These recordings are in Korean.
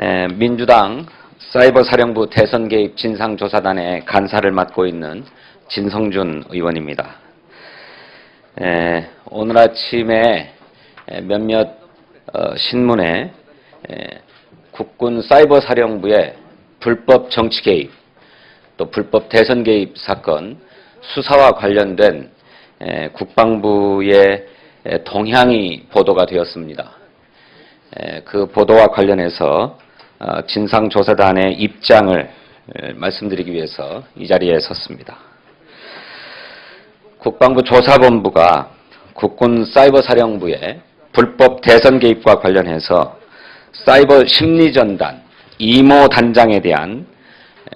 에, 민주당 사이버사령부 대선 개입 진상조사단의 간사를 맡고 있는 진성준 의원입니다. 에, 오늘 아침에 에, 몇몇 어, 신문에 에, 국군 사이버사령부의 불법 정치 개입, 또 불법 대선 개입 사건 수사와 관련된 에, 국방부의 에, 동향이 보도가 되었습니다. 에, 그 보도와 관련해서 어, 진상조사단의 입장을 에, 말씀드리기 위해서 이 자리에 섰습니다. 국방부 조사본부가 국군 사이버사령부의 불법 대선 개입과 관련해서 사이버 심리전단 이모 단장에 대한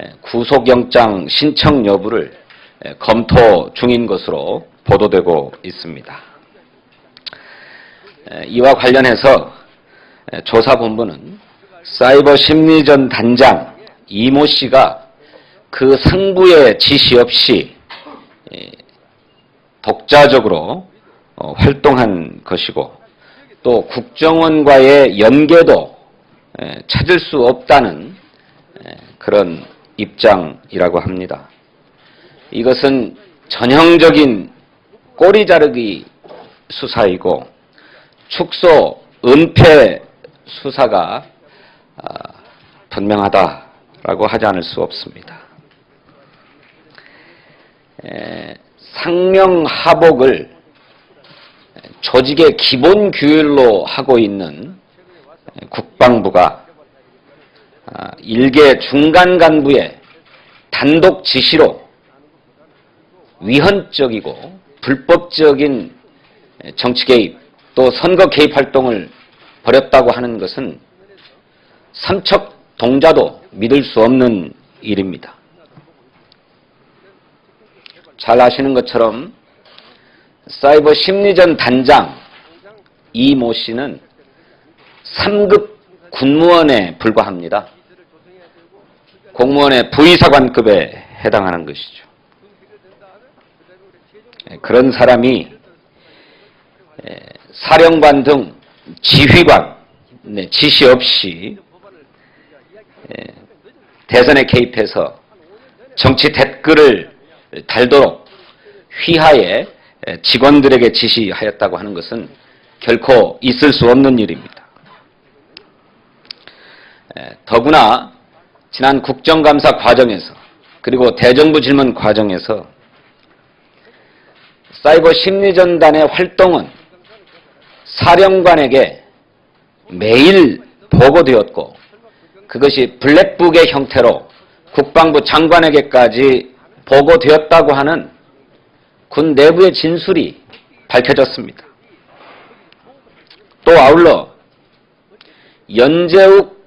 에, 구속영장 신청 여부를 에, 검토 중인 것으로 보도되고 있습니다. 에, 이와 관련해서 에, 조사본부는 사이버 심리전 단장 이모 씨가 그 상부의 지시 없이 에, 독자적으로 어, 활동한 것이고 또 국정원과의 연계도 에, 찾을 수 없다는 에, 그런 입장이라고 합니다. 이것은 전형적인 꼬리 자르기 수사이고 축소 은폐 수사가 아, 분명하다라고 하지 않을 수 없습니다. 에, 상명하복을 조직의 기본 규율로 하고 있는 국방부가 아, 일개 중간 간부의 단독 지시로 위헌적이고 불법적인 정치 개입 또 선거 개입 활동을 벌였다고 하는 것은 삼척 동자도 믿을 수 없는 일입니다. 잘 아시는 것처럼 사이버 심리전 단장 이 모 씨는 3급 군무원에 불과합니다. 공무원의 부의사관급에 해당하는 것이죠. 예, 그런 사람이 예, 사령관 등 지휘관 네, 지시 없이 예, 대선에 개입해서 정치 댓글을 달도록 휘하에 직원들에게 지시하였다고 하는 것은 결코 있을 수 없는 일입니다. 더구나 지난 국정감사 과정에서 그리고 대정부 질문 과정에서 사이버 심리전단의 활동은 사령관에게 매일 보고되었고 그것이 블랙북의 형태로 국방부 장관에게까지 보고되었다고 하는 군 내부의 진술이 밝혀졌습니다. 또 아울러 연재욱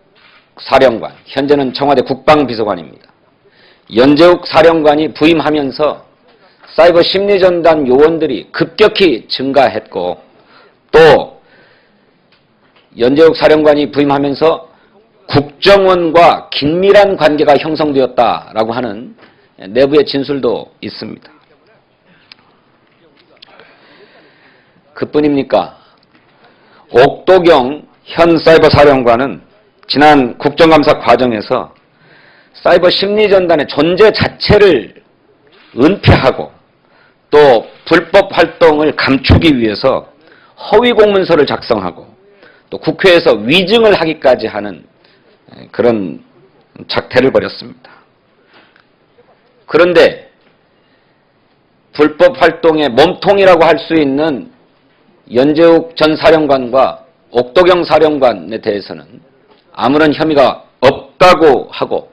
사령관, 현재는 청와대 국방비서관입니다. 연재욱 사령관이 부임하면서 사이버 심리전단 요원들이 급격히 증가했고 또 연재욱 사령관이 부임하면서 국정원과 긴밀한 관계가 형성되었다라고 하는 내부의 진술도 있습니다. 그뿐입니까? 옥도경 현 사이버 사령관은 지난 국정감사 과정에서 사이버 심리전단의 존재 자체를 은폐하고 또 불법 활동을 감추기 위해서 허위 공문서를 작성하고 또 국회에서 위증을 하기까지 하는 그런 작태를 벌였습니다. 그런데 불법 활동의 몸통이라고 할 수 있는 연재욱 전 사령관과 옥도경 사령관에 대해서는 아무런 혐의가 없다고 하고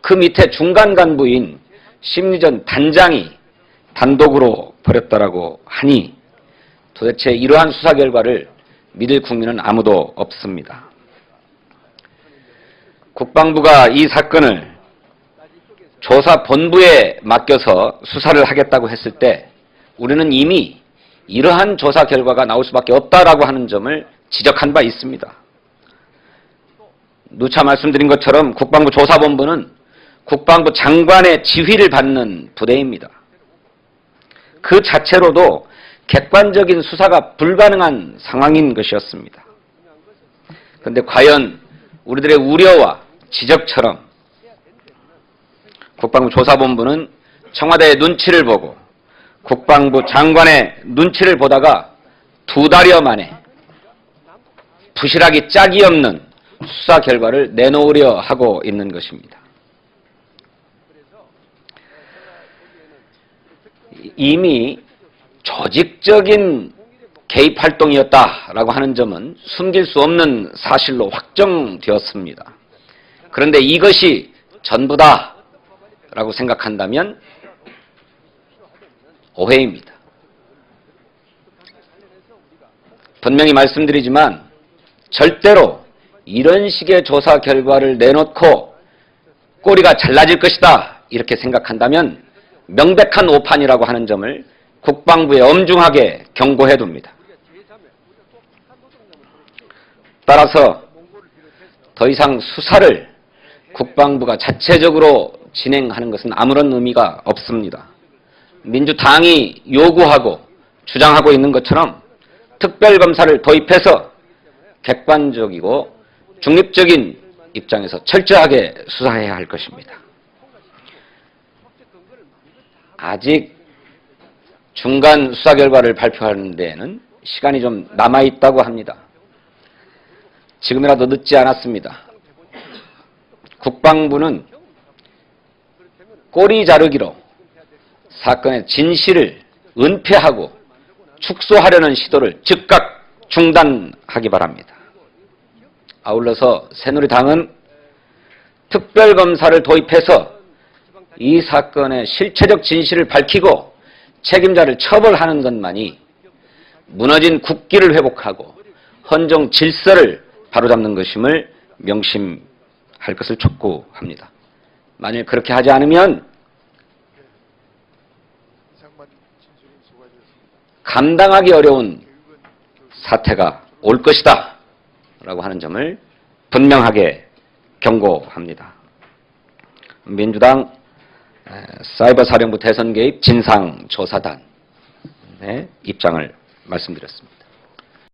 그 밑에 중간 간부인 심리전 단장이 단독으로 벌였다라고 하니 도대체 이러한 수사 결과를 믿을 국민은 아무도 없습니다. 국방부가 이 사건을 조사 본부에 맡겨서 수사를 하겠다고 했을 때 우리는 이미 이러한 조사 결과가 나올 수밖에 없다라고 하는 점을 지적한 바 있습니다. 누차 말씀드린 것처럼 국방부 조사본부는 국방부 장관의 지휘를 받는 부대입니다. 그 자체로도 객관적인 수사가 불가능한 상황인 것이었습니다. 그런데 과연 우리들의 우려와 지적처럼 국방부 조사본부는 청와대의 눈치를 보고 국방부 장관의 눈치를 보다가 두 달여 만에 부실하기 짝이 없는 수사 결과를 내놓으려 하고 있는 것입니다. 이미 조직적인 개입 활동이었다라고 하는 점은 숨길 수 없는 사실로 확정되었습니다. 그런데 이것이 전부다 라고 생각한다면 오해입니다. 분명히 말씀드리지만 절대로 이런 식의 조사 결과를 내놓고 꼬리가 잘라질 것이다 이렇게 생각한다면 명백한 오판이라고 하는 점을 국방부에 엄중하게 경고해 둡니다. 따라서 더 이상 수사를 국방부가 자체적으로 진행하는 것은 아무런 의미가 없습니다. 민주당이 요구하고 주장하고 있는 것처럼 특별검사를 도입해서 객관적이고 중립적인 입장에서 철저하게 수사해야 할 것입니다. 아직 중간 수사 결과를 발표하는 데에는 시간이 좀 남아있다고 합니다. 지금이라도 늦지 않았습니다. 국방부는 꼬리 자르기로 사건의 진실을 은폐하고 축소하려는 시도를 즉각 중단하기 바랍니다. 아울러서 새누리당은 특별검사를 도입해서 이 사건의 실체적 진실을 밝히고 책임자를 처벌하는 것만이 무너진 국기를 회복하고 헌정 질서를 바로잡는 것임을 명심 할 것을 촉구합니다. 만일 그렇게 하지 않으면 감당하기 어려운 사태가 올 것이다 라고 하는 점을 분명하게 경고합니다. 민주당 사이버 사령부 대선 개입 진상조사단의 입장을 말씀드렸습니다.